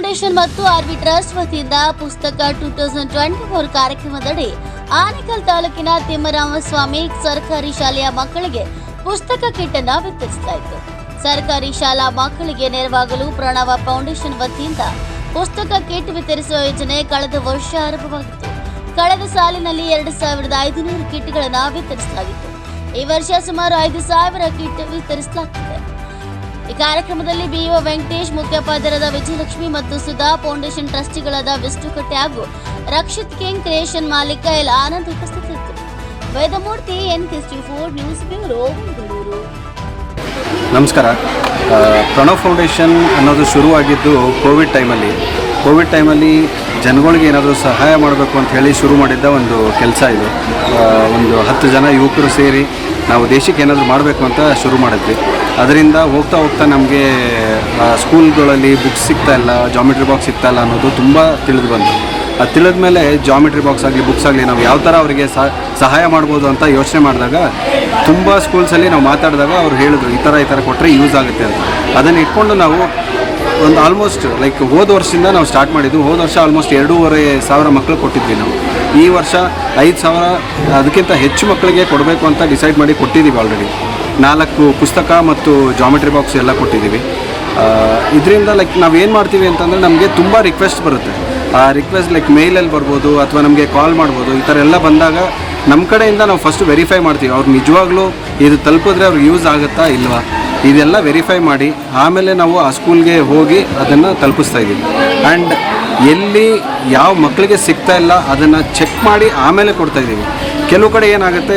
Foundation ಮತ್ತು R B trust ವತಿಯಿಂದ ಪುಸ್ತಕ ಟೂ ತೌಸಂಡ್ ಟ್ವೆಂಟಿ ಫೋರ್ ಕಾರ್ಯಕ್ರಮದಡಿ ಆನೇಕಲ್ ತಾಲೂಕಿನ ತಿಮ್ಮರಾಮಸ್ವಾಮಿ ಸರ್ಕಾರಿ ಶಾಲೆಯ ಮಕ್ಕಳಿಗೆ ಪುಸ್ತಕ ಕಿಟ್ ಅನ್ನು ವಿತರಿಸಲಾಯಿತು ಸರ್ಕಾರಿ ಶಾಲಾ ಮಕ್ಕಳಿಗೆ ನೆರವಾಗಲು ಪ್ರಣವ ಫೌಂಡೇಶನ್ ವತಿಯಿಂದ ಪುಸ್ತಕ ಕಿಟ್ ವಿತರಿಸುವ ಯೋಜನೆ ಕಳೆದ ವರ್ಷ ಆರಂಭವಾಗಿತ್ತು. ಕಳೆದ ಸಾಲಿನಲ್ಲಿ ಎರಡು ಸಾವಿರದ ಐದುನೂರು ಕಿಟ್ಗಳನ್ನು ವಿತರಿಸಲಾಗಿತ್ತು. ಈ ವರ್ಷ ಸುಮಾರು ಐದು ಸಾವಿರ ಕಿಟ್ ವಿತರಿಸಲಾಗಿದೆ ಈ ಕಾರ್ಯಕ್ರಮದಲ್ಲಿ ಬಿಇಒ ವೆಂಕಟೇಶ್, ಮುಖ್ಯೋಪಾಧ್ಯಾಯರಾದ ವಿಜಯಲಕ್ಷ್ಮಿ ಮತ್ತು ಸುಧಾ ಫೌಂಡೇಶನ್ ಟ್ರಸ್ಟಿಗಳಾದ ವಿಷ್ಣುಕಟ್ಟೆ ಹಾಗೂ ರಕ್ಷಿತ್ ಕಿಂಗ್ ಕ್ರಿಯೇಷನ್ ಮಾಲೀಕ ಎಲ್ ಆನಂದ್ ಉಪಸ್ಥಿತರಿದ್ದರು. Vedamurthy N four news bureau, Bengaluru. ನಮಸ್ಕಾರ. ಪ್ರಣವ್ ಫೌಂಡೇಶನ್ ಅನ್ನೋದು ಶುರುವಾಗಿದ್ದು ಕೋವಿಡ್ ಟೈಮಲ್ಲಿ. ಕೋವಿಡ್ ಟೈಮಲ್ಲಿ ಜನಗಳಿಗೆ ಏನಾದರೂ ಸಹಾಯ ಮಾಡಬೇಕು ಅಂತ ಹೇಳಿ ಶುರು ಮಾಡಿದ್ದ ಒಂದು ಕೆಲಸ ಇದು. ಒಂದು ಹತ್ತು ಜನ ಯುವಕರು ಸೇರಿ ನಾವು ದೇಶಕ್ಕೆ ಏನಾದರೂ ಮಾಡಬೇಕು ಅಂತ ಶುರು ಮಾಡಿದ್ವಿ. ಅದರಿಂದ ಹೋಗ್ತಾ ಹೋಗ್ತಾ ನಮಗೆ ಸ್ಕೂಲ್ಗಳಲ್ಲಿ ಬುಕ್ಸ್ ಸಿಗ್ತಾ ಇಲ್ಲ ಜಾಮಿಟ್ರಿ ಬಾಕ್ಸ್ ಸಿಗ್ತಾ ಇಲ್ಲ ಅನ್ನೋದು ತುಂಬ ತಿಳಿದು ಬಂತು. ಅದು ತಿಳಿದ ಮೇಲೆ ಜಾಮಿಟ್ರಿ ಬಾಕ್ಸ್ ಆಗಲಿ ಬುಕ್ಸ್ ಆಗಲಿ ನಾವು ಯಾವ ಥರ ಅವರಿಗೆ ಸಹಾಯ ಮಾಡ್ಬೋದು ಅಂತ ಯೋಚನೆ ಮಾಡಿದಾಗ, ತುಂಬ ಸ್ಕೂಲ್ಸಲ್ಲಿ ನಾವು ಮಾತಾಡಿದಾಗ ಅವ್ರು ಹೇಳಿದ್ರು, ಈ ಥರ ಈ ಥರ ಕೊಟ್ಟರೆ ಯೂಸ್ ಆಗುತ್ತೆ ಅಂತ. ಅದನ್ನು ಇಟ್ಕೊಂಡು ನಾವು ಒಂದು ಆಲ್ಮೋಸ್ಟ್ ಲೈಕ್ ಹೋದ ವರ್ಷದಿಂದ ನಾವು ಸ್ಟಾರ್ಟ್ ಮಾಡಿದ್ದು. ಹೋದ ವರ್ಷ ಆಲ್ಮೋಸ್ಟ್ ಎರಡೂವರೆ ಸಾವಿರ ಮಕ್ಕಳು ಕೊಟ್ಟಿದ್ವಿ ನಾವು. ಈ ವರ್ಷ ಐದು ಸಾವಿರ, ಅದಕ್ಕಿಂತ ಹೆಚ್ಚು ಮಕ್ಕಳಿಗೆ ಕೊಡಬೇಕು ಅಂತ ಡಿಸೈಡ್ ಮಾಡಿ ಕೊಟ್ಟಿದ್ದೀವಿ ಆಲ್ರೆಡಿ ನಾಲ್ಕು ಪುಸ್ತಕ ಮತ್ತು ಜಾಮೆಟ್ರಿ ಬಾಕ್ಸ್ ಎಲ್ಲ ಕೊಟ್ಟಿದ್ದೀವಿ. ಇದರಿಂದ ಲೈಕ್ ನಾವು ಏನು ಮಾಡ್ತೀವಿ ಅಂತಂದರೆ ನಮಗೆ ತುಂಬ ರಿಕ್ವೆಸ್ಟ್ ಬರುತ್ತೆ. ಆ ರಿಕ್ವೆಸ್ಟ್ ಲೈಕ್ ಮೇಲಲ್ಲಿ ಬರ್ಬೋದು ಅಥವಾ ನಮಗೆ ಕಾಲ್ ಮಾಡ್ಬೋದು, ಈ ಥರ ಎಲ್ಲ ಬಂದಾಗ ನಮ್ಮ ಕಡೆಯಿಂದ ನಾವು ಫಸ್ಟ್ ವೆರಿಫೈ ಮಾಡ್ತೀವಿ. ಅವ್ರು ನಿಜವಾಗ್ಲೂ ಇದು ತಲುಪಿದ್ರೆ ಅವ್ರಿಗೆ ಯೂಸ್ ಆಗುತ್ತಾ ಇಲ್ವಾ? ಇದೆಲ್ಲ ವೆರಿಫೈ ಮಾಡಿ ಆಮೇಲೆ ನಾವು ಆ ಸ್ಕೂಲ್ಗೆ ಹೋಗಿ ಅದನ್ನು ತಲುಪಿಸ್ತಾ ಇದ್ದೀವಿ. ಆ್ಯಂಡ್ ಎಲ್ಲಿ ಯಾವ ಮಕ್ಕಳಿಗೆ ಸಿಗ್ತಾ ಇಲ್ಲ, ಅದನ್ನು ಚೆಕ್ ಮಾಡಿ ಆಮೇಲೆ ಕೊಡ್ತಾ ಇದ್ದೀವಿ. ಕೆಲವು ಕಡೆ ಏನಾಗುತ್ತೆ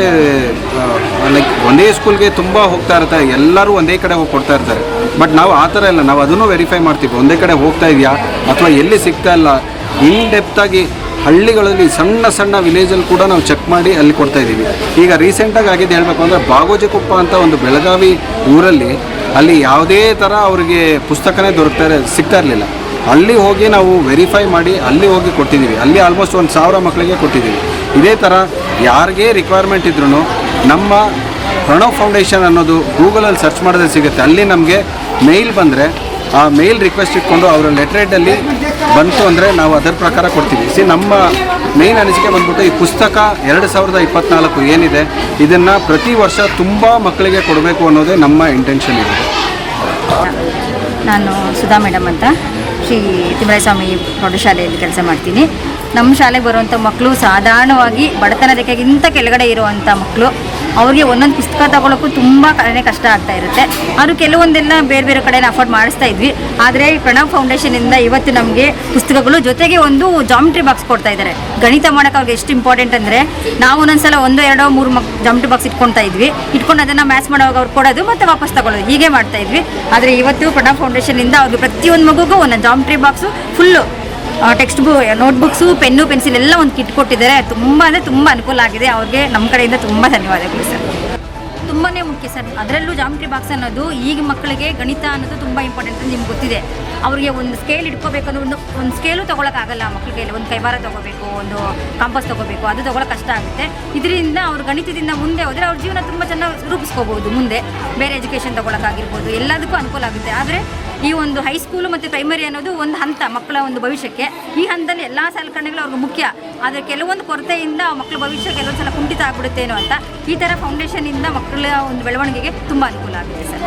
ಲೈಕ್ ಒಂದೇ ಸ್ಕೂಲ್ಗೆ ತುಂಬ ಹೋಗ್ತಾ ಇರ್ತಾರೆ ಎಲ್ಲರೂ ಒಂದೇ ಕಡೆ ಹೋಗಿ ಕೊಡ್ತಾ ಇರ್ತಾರೆ. ಬಟ್ ನಾವು ಆ ಥರ ಇಲ್ಲ, ನಾವು ಅದನ್ನು ವೆರಿಫೈ ಮಾಡ್ತೀವಿ. ಒಂದೇ ಕಡೆ ಹೋಗ್ತಾ ಇದೆಯಾ, ಅಥವಾ ಎಲ್ಲಿ ಸಿಗ್ತಾ ಇಲ್ಲ ಇನ್ ಡೆಪ್ತಾಗಿ ಹಳ್ಳಿಗಳಲ್ಲಿ ಸಣ್ಣ ಸಣ್ಣ ವಿಲೇಜಲ್ಲಿ ಕೂಡ ನಾವು ಚೆಕ್ ಮಾಡಿ ಅಲ್ಲಿ ಕೊಡ್ತಾ ಇದ್ದೀವಿ. ಈಗ ರೀಸೆಂಟಾಗಿ ಆಗಿದ್ದು ಹೇಳಬೇಕು ಅಂದರೆ ಬಾಗೋಜಿಕೊಪ್ಪ ಅಂತ ಒಂದು ಬೆಳಗಾವಿ ಊರಲ್ಲಿ ಅಲ್ಲಿ ಯಾವುದೇ ಥರ ಅವರಿಗೆ ಪುಸ್ತಕನೇ ದೊರಕ್ತಾ ಇರ- ಸಿಗ್ತಾ ಇರಲಿಲ್ಲ. ಅಲ್ಲಿ ಹೋಗಿ ನಾವು ವೆರಿಫೈ ಮಾಡಿ ಅಲ್ಲಿ ಹೋಗಿ ಕೊಟ್ಟಿದ್ದೀವಿ. ಅಲ್ಲಿ ಆಲ್ಮೋಸ್ಟ್ ಒಂದು ಸಾವಿರ ಮಕ್ಕಳಿಗೆ ಕೊಟ್ಟಿದ್ದೀವಿ. ಇದೇ ಥರ ಯಾರಿಗೇ ರಿಕ್ವೈರ್ಮೆಂಟ್ ಇದ್ರೂ ನಮ್ಮ ಪ್ರಣವ್ ಫೌಂಡೇಶನ್ ಅನ್ನೋದು ಗೂಗಲಲ್ಲಿ ಸರ್ಚ್ ಮಾಡಿದ್ರೆ ಸಿಗುತ್ತೆ. ಅಲ್ಲಿ ನಮಗೆ ಮೇಲ್ ಬಂದರೆ ಆ ಮೇಲ್ ರಿಕ್ವೆಸ್ಟ್ ಇಟ್ಕೊಂಡು ಅವರ ಲೆಟ್ರೇಟಲ್ಲಿ ಬಂತು ಅಂದರೆ ನಾವು ಅದರ ಪ್ರಕಾರ ಕೊಡ್ತೀವಿ. ಸಿ ನಮ್ಮ ಮೇನ್ ಅನಿಸಿಕೆ ಬಂದ್ಬಿಟ್ಟು ಈ ಪುಸ್ತಕ ಎರಡು ಸಾವಿರದ ಇಪ್ಪತ್ನಾಲ್ಕು ಏನಿದೆ, ಇದನ್ನು ಪ್ರತಿ ವರ್ಷ ತುಂಬ ಮಕ್ಕಳಿಗೆ ಕೊಡಬೇಕು ಅನ್ನೋದೇ ನಮ್ಮ ಇಂಟೆನ್ಷನ್ ಇದೆ ನಾನು ಸುಧಾ ಮೇಡಮ್ ಅಂತ. ಶ್ರೀ ತಿಮ್ಮರಾಯಸ್ವಾಮಿ ಪ್ರೌಢಶಾಲೆಯಲ್ಲಿ ಕೆಲಸ ಮಾಡ್ತೀನಿ. ನಮ್ಮ ಶಾಲೆಗೆ ಬರುವಂಥ ಮಕ್ಕಳು ಸಾಧಾರಣವಾಗಿ ಬಡತನ ರೇಖೆಗಿಂತ ಕೆಳಗಡೆ ಇರುವಂಥ ಮಕ್ಕಳು ಅವ್ರಿಗೆ ಒಂದೊಂದು ಪುಸ್ತಕ ತಗೊಳ್ಳೋಕ್ಕೂ ತುಂಬ ಕಷ್ಟ ಆಗ್ತಾ ಇರುತ್ತೆ. ಅವರು ಕೆಲವೊಂದೆಲ್ಲ ಬೇರೆ ಬೇರೆ ಕಡೆ ಅಫೋರ್ಡ್ ಮಾಡಿಸ್ತಾ ಇದ್ವಿ. ಆದರೆ ಪ್ರಣವ್ ಫೌಂಡೇಶನಿಂದ ಇವತ್ತು ನಮಗೆ ಪುಸ್ತಕಗಳು ಜೊತೆಗೆ ಒಂದು ಜಾಮಿಟ್ರಿ ಬಾಕ್ಸ್ ಕೊಡ್ತಾ ಇದ್ದಾರೆ ಗಣಿತ ಮಾಡೋಕೆ ಅವ್ರಿಗೆ ಎಷ್ಟು ಇಂಪಾರ್ಟೆಂಟ್ ಅಂದರೆ ನಾವು ಒಂದೊಂದ್ಸಲ ಒಂದು, ಎರಡೋ, ಮೂರು ಮಕ್ ಜಾಮಿಟ್ರಿ ಬಾಕ್ಸ್ ಇಟ್ಕೊಳ್ತಾ ಇದ್ವಿ. ಇಟ್ಕೊಂಡು ಅದನ್ನು ಮ್ಯಾಚ್ ಮಾಡೋವಾಗ ಅವ್ರು ಕೊಡೋದು ಮತ್ತು ವಾಪಸ್ ತಗೊಳ್ಳೋದು. ಹೀಗೆ ಮಾಡ್ತಾ ಇದ್ವಿ. ಆದರೆ ಇವತ್ತು ಪ್ರಣವ್ ಫೌಂಡೇಶನಿಂದ ಅವ್ರಿಗೆ ಪ್ರತಿಯೊಂದು ಮಗುಗೂ ಒಂದೊಂದು ಜಾಮಿಟ್ರಿ ಬಾಕ್ಸು ಫುಲ್ಲು ಟೆಕ್ಸ್ಟ್ ಬು ನೋಟ್ಬುಕ್ಸು ಪೆನ್ನು ಪೆನ್ಸಿಲ್ ಎಲ್ಲ ಒಂದು ಕಿಟ್ ಕೊಟ್ಟಿದ್ದಾರೆ. ತುಂಬ ಅಂದರೆ ತುಂಬ ಅನುಕೂಲ ಆಗಿದೆ. ಅವ್ರಿಗೆ ನಮ್ಮ ಕಡೆಯಿಂದ ತುಂಬ ಧನ್ಯವಾದಗಳು ಸರ್. ತುಂಬಾ ಮುಖ್ಯ ಸರ್. ಅದರಲ್ಲೂ ಜಾಮಿಟ್ರಿ ಬಾಕ್ಸ್ ಅನ್ನೋದು ಈಗ ಮಕ್ಕಳಿಗೆ ಗಣಿತ ಅನ್ನೋದು ತುಂಬ ಇಂಪಾರ್ಟೆಂಟ್ ಅಂತ ನಿಮ್ಗೆ ಗೊತ್ತಿದೆ. ಅವರಿಗೆ ಒಂದು ಸ್ಕೇಲ್ ಇಟ್ಕೋಬೇಕಂದ್ರೆ ಒಂದು ಒಂದು ಸ್ಕೇಲು ತೊಗೊಳಕ್ಕಾಗಲ್ಲ ಮಕ್ಕಳಿಗೆ ಒಂದು ಕೈವಾರ ತೊಗೋಬೇಕು, ಒಂದು ಕಾಂಪಸ್ ತೊಗೋಬೇಕು, ಅದು ತೊಗೊಳಕ್ಕೆ ಕಷ್ಟ ಆಗುತ್ತೆ. ಇದರಿಂದ ಅವ್ರು ಗಣಿತದಿಂದ ಮುಂದೆ ಹೋದರೆ ಅವ್ರ ಜೀವನ ತುಂಬ ಚೆನ್ನಾಗಿ ರೂಪಿಸ್ಕೋಬೋದು ಮುಂದೆ. ಬೇರೆ ಎಜುಕೇಷನ್ ತೊಗೊಳಕ್ಕಾಗಿರ್ಬೋದು ಎಲ್ಲದಕ್ಕೂ ಅನುಕೂಲ ಆಗುತ್ತೆ. ಆದರೆ ಈ ಒಂದು ಹೈಸ್ಕೂಲು ಮತ್ತು ಪ್ರೈಮರಿ ಅನ್ನೋದು ಒಂದು ಹಂತ, ಮಕ್ಕಳ ಒಂದು ಭವಿಷ್ಯಕ್ಕೆ. ಈ ಹಂತದಲ್ಲಿ ಎಲ್ಲ ಸಲಕರಣೆಗಳು ಅವ್ರಿಗೆ ಮುಖ್ಯ. ಆದರೆ ಕೆಲವೊಂದು ಕೊರತೆಯಿಂದ ಮಕ್ಕಳ ಭವಿಷ್ಯ ಕೆಲವೊಂದು ಸಲ ಕುಂಠಿತ ಆಗ್ಬಿಡುತ್ತೇನೋ ಅಂತ ಈ ಥರ ಫೌಂಡೇಶನಿಂದ ಮಕ್ಕಳ ಒಂದು ಬೆಳವಣಿಗೆಗೆ ತುಂಬ ಅನುಕೂಲ ಆಗುತ್ತೆ ಸರ್.